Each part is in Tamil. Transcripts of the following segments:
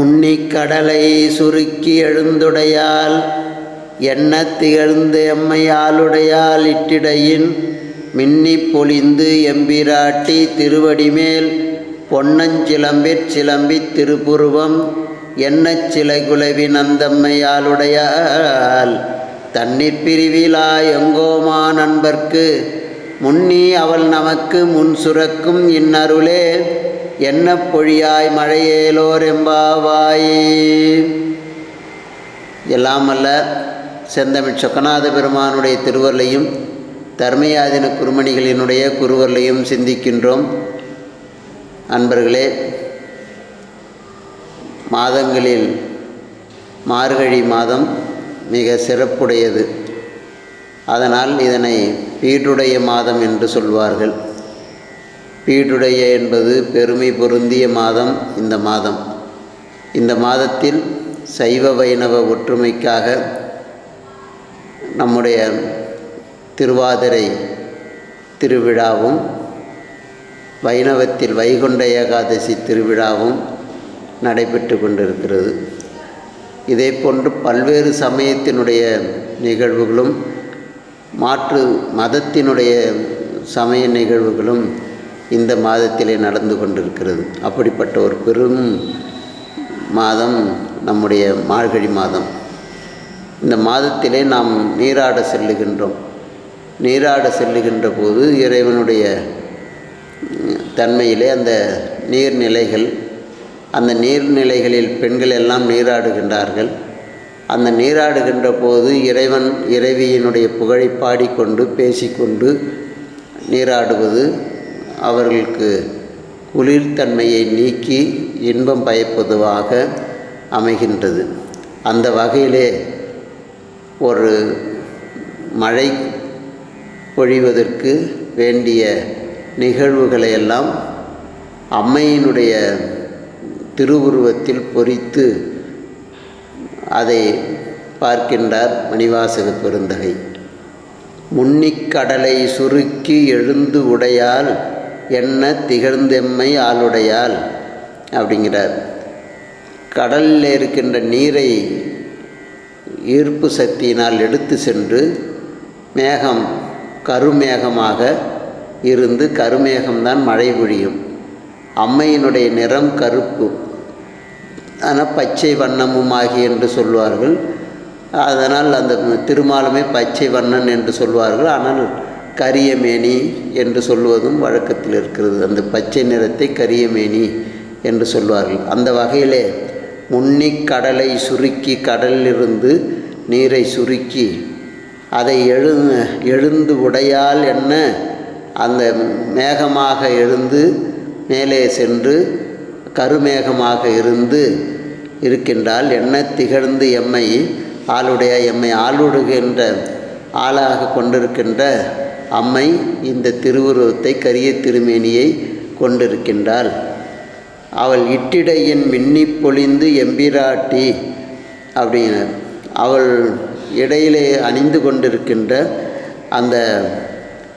முன்னி கடலை சுருக்கி எழுந்துடையால் என்ன திகழ்ந்து எம்மையாளுடையால் இட்டிடையின் மின்னி பொழிந்து எம்பிராட்டி திருவடிமேல் பொன்னஞ்சிலம்பிற் சிலம்பித் திருப்புருவம் என்னச் சிலை குலவி நந்தம்மையாளுடையால் தண்ணீர் பிரிவிலா எங்கோமா நண்பர்க்கு முன்னி அவள் நமக்கு முன் சுரக்கும் இன்னருளே என்ன பொழியாய் மழையேலோர் எம்பாவாயே. எல்லாம் அல்ல செந்தமிழ் சொக்கநாத பெருமானுடைய திருவருளையும் தர்மயாதின குருமணிகளினுடைய குருவருளையும் சிந்திக்கின்றோம். அன்பர்களே மாதங்களில் மார்கழி மாதம் மிக சிறப்புடையது. அதனால் இதனை வீட்டுடைய மாதம் என்று சொல்வார்கள். பீடுடைய என்பது பெருமை பொருந்திய மாதம் இந்த மாதம். இந்த மாதத்தில் சைவ வைணவ ஒற்றுமைக்காக நம்முடைய திருவாதிரை திருவிழாவும் வைணவத்தில் வைகுண்ட ஏகாதசி திருவிழாவும் நடைபெற்று கொண்டிருக்கிறது. இதே போன்று பல்வேறு சமயத்தினுடைய நிகழ்வுகளும் மாற்று மதத்தினுடைய சமய நிகழ்வுகளும் இந்த மாதத்திலே நடந்து கொண்டிருக்கிறது. அப்படிப்பட்ட ஒரு பெரும் மாதம் நம்முடைய மார்கழி மாதம். இந்த மாதத்திலே நாம் நீராட செல்லுகின்றோம். நீராட செல்லுகின்ற போது இறைவனுடைய தன்மையிலே அந்த நீர்நிலைகள் அந்த நீர்நிலைகளில் பெண்கள் எல்லாம் நீராடுகின்றார்கள். அந்த நீராடுகின்ற போது இறைவன் இறைவியினுடைய புகழை பாடிக்கொண்டு பேசிக்கொண்டு நீராடுவது அவர்களுக்கு குளிர்தன்மையை நீக்கி இன்பம் பயப்பதுவாக அமைகின்றது. அந்த வகையிலே ஒரு மழை பொழிவதற்கு வேண்டிய நிகழ்வுகளை எல்லாம் அம்மையினுடைய திருவுருவத்தில் பொறித்து அதை பார்க்கின்றார் மணிவாசக பெருந்தகை. முன்னிக்கடலை சுருக்கி எழுந்து உடையால் என்ன திகழ்ந்தெம்மை ஆளுடையால் அப்படிங்கிறார். கடலில் இருக்கின்ற நீரை ஈர்ப்பு சக்தியினால் எடுத்து சென்று மேகம் கருமேகமாக இருந்து கருமேகம்தான் மழை பொழியும். அம்மையினுடைய நிறம் கருப்பு. ஆனால் பச்சை வண்ணமும் ஆகி என்று சொல்வார்கள். அதனால் அந்த திருமாலுமே பச்சை வண்ணன் என்று சொல்வார்கள். ஆனால் கரியமேனி என்று சொல்வதும் வழக்கத்தில் இருக்கிறது. அந்த பச்சை நிறத்தை கரியமேனி என்று சொல்வார்கள். அந்த வகையிலே முன்னிக் கடலை சுருக்கி கடலிலிருந்து நீரை சுருக்கி அதை எழு எழுந்து உடையால் என்ன? அந்த மேகமாக எழுந்து மேலே சென்று கருமேகமாக இருந்து இருக்கின்றால் என்ன திகழ்ந்து எம்மை ஆளுடைய எம்மை ஆளுடுகின்ற ஆளாக கொண்டிருக்கின்ற அம்மை இந்த திருவுருவத்தை கரிய திருமேனியை கொண்டிருக்கின்றாள். அவள் இட்டிடையின் மின்னி பொழிந்து எம்பிராட்டி அப்படிங்கினார் அவள் இடையிலே அணிந்து கொண்டிருக்கின்ற அந்த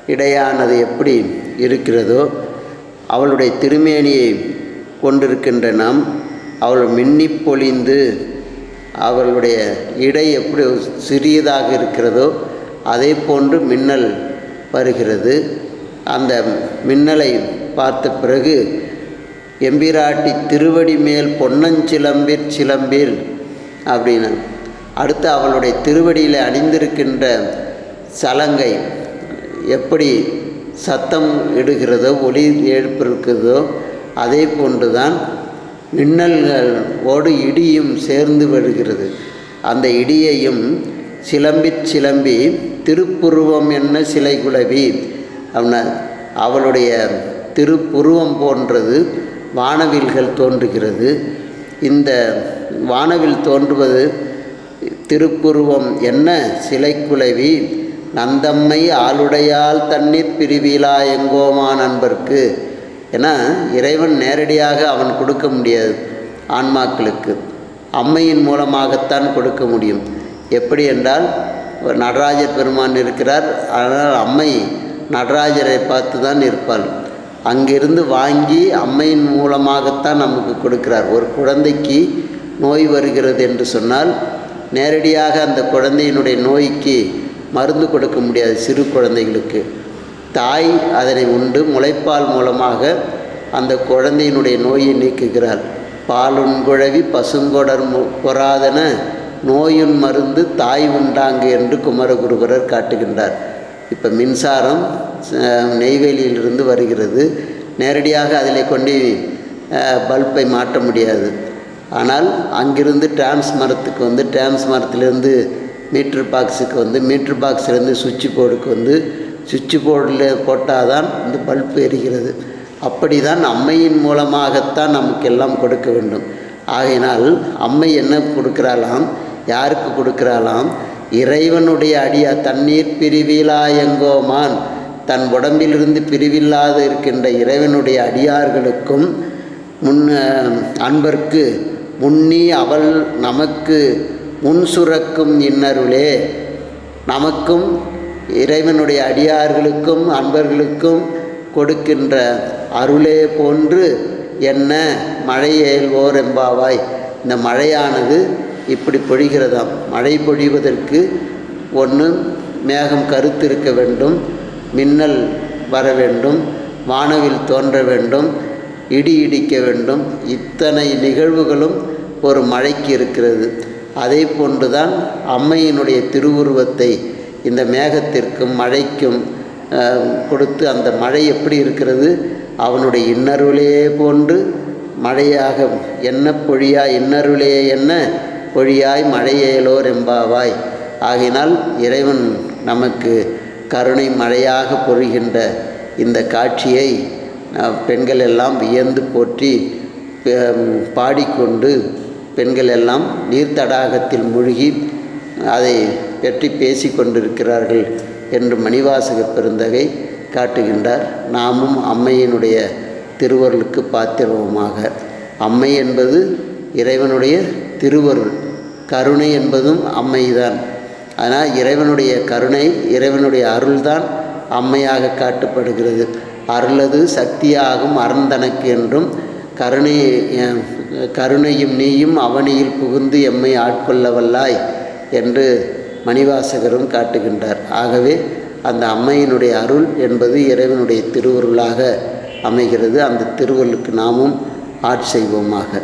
இடையானது எப்படி இருக்கிறதோ அவளுடைய திருமேனியை கொண்டிருக்கின்ற நாம் அவள் மின்னி பொழிந்து அவளுடைய இடை எப்படி சிறியதாக இருக்கிறதோ அதே போன்று மின்னல் வருகிறது. அந்த மின்னலை பார்த்த பிறகு எம்பிராட்டி திருவடி மேல் பொன்னஞ்சிலம்பிற் சிலம்பில் அப்படின்னு. அடுத்து அவளுடைய திருவடியில் அணிந்திருக்கின்ற சலங்கை எப்படி சத்தம் இடுகிறதோ ஒளி எழுப்பிருக்கிறதோ அதே போன்று தான் மின்னல்கள் ஓடு இடியும் சேர்ந்து வருகிறது. அந்த இடியையும் சிலம்பி சிலம்பி திருப்புருவம் என்ன சிலை குலவி? அப்படின்னா அவளுடைய திருப்புருவம் போன்றது வானவில்கள் தோன்றுகிறது. இந்த வானவில் தோன்றுவது திருப்புருவம் என்ன சிலை குலவி? நந்தம்மை ஆளுடையால் தண்ணீர் பிரிவிலா எங்கோமா நண்பர்க்கு? ஏன்னா இறைவன் நேரடியாக அவன் கொடுக்க முடியாது ஆன்மாக்களுக்கு. அம்மையின் மூலமாகத்தான் கொடுக்க முடியும். எப்படி என்றால் நடராஜர் பெருமான் இருக்கிறார். ஆனால் அம்மை நடராஜரை பார்த்து தான் இருப்பாள். அங்கிருந்து வாங்கி அம்மையின் மூலமாகத்தான் நமக்கு கொடுக்கிறார். ஒரு குழந்தைக்கு நோய் வருகிறது என்று சொன்னால் நேரடியாக அந்த குழந்தையினுடைய நோய்க்கு மருந்து கொடுக்க முடியாது சிறு குழந்தைகளுக்கு. தாய் அதனை உண்டு. முளைப்பால் மூலமாக அந்த குழந்தையினுடைய நோயை நீக்குகிறார் பாலுண்குழவி பசுங்கொடர் பொறாதன நோயுன் மருந்து தாய் உண்டாங்கு என்று குமரகுருபரர் காட்டுகின்றார். இப்போ மின்சாரம் நெய்வேலியிலிருந்து வருகிறது. நேரடியாக அதில் கொண்டு பல்பை மாற்ற முடியாது. ஆனால் அங்கிருந்து டிரான்ஸ்மரத்துக்கு வந்து டிரான்ஸ்மரத்துலேருந்து மீட்ரு பாக்ஸுக்கு வந்து மீட்ரு பாக்ஸ்லேருந்து சுவிட்ச் போர்டுக்கு வந்து சுவிட்ச் போர்டில் போட்டால் தான் இந்த பல்ப் எரிகிறது. அப்படி தான் அம்மையின் மூலமாகத்தான் நமக்கெல்லாம் கொடுக்க வேண்டும். ஆகையினால் அம்மை என்ன கொடுக்கிறாளாம்? யாருக்கு கொடுக்குறாளாம்? இறைவனுடைய அடியா தண்ணீர் பிரிவிலாயங்கோமான் தன் உடம்பிலிருந்து பிரிவில்லாது இருக்கின்ற இறைவனுடைய அடியார்களுக்கும் முன் அன்பர்க்கு முன்னி அவள் நமக்கு முன் சுரக்கும் இன்னருளே. நமக்கும் இறைவனுடைய அடியார்களுக்கும் அன்பர்களுக்கும் கொடுக்கின்ற அருளே போன்று என்ன மழையேல்வோர் எம்பாவாய். இந்த மழையானது இப்படி பொழிகிறதாம் மழை பொழிவதற்கு ஒன்று மேகம் கருத்திருக்க வேண்டும் மின்னல் வர வேண்டும் வானவில் தோன்ற வேண்டும் இடி இடிக்க வேண்டும். இத்தனை நிகழ்வுகளும் ஒரு மழைக்கு இருக்கிறது. அதே போன்றுதான் அம்மையினுடைய திருவுருவத்தை இந்த மேகத்திற்கும் மழைக்கும் கொடுத்து அந்த மழை எப்படி இருக்கிறது? அவனுடைய இன்னருளே போன்று மழையாக என்ன பொழியா இன்னருளே என்ன? பொழியாய் மழையேலோர் எம்பாவாய் ஆகினால் இறைவன் நமக்கு கருணை மழையாக பொழிகின்ற இந்த காட்சியை பெண்கள் எல்லாம் வியந்து போற்றி பாடிக்கொண்டு பெண்கள் எல்லாம் நீர்த்தடாகத்தில் மூழ்கி அதை பற்றி பேசி கொண்டிருக்கிறார்கள் என்று மணிவாசக பெருந்தகை காட்டுகின்றார். நாமும் அம்மையினுடைய திருவருளுக்கு பாத்திரவுமாக. அம்மை என்பது இறைவனுடைய திருவருள். கருணை என்பதும் அம்மைதான். ஆனால் இறைவனுடைய கருணை இறைவனுடைய அருள்தான் அம்மையாக காட்டப்படுகிறது. அருளது சக்தியாகும் அறந்தனக்கு என்றும் கருணை கருணையும் நீயும் அவனியில் புகுந்து எம்மை ஆட்கொள்ள வல்லாய் என்று மணிவாசகரும் காட்டுகின்றார். ஆகவே அந்த அம்மையினுடைய அருள் என்பது இறைவனுடைய திருவருளாக அமைகிறது. அந்த திருவருளுக்கு நாமும் ஆட்செய்வோமாக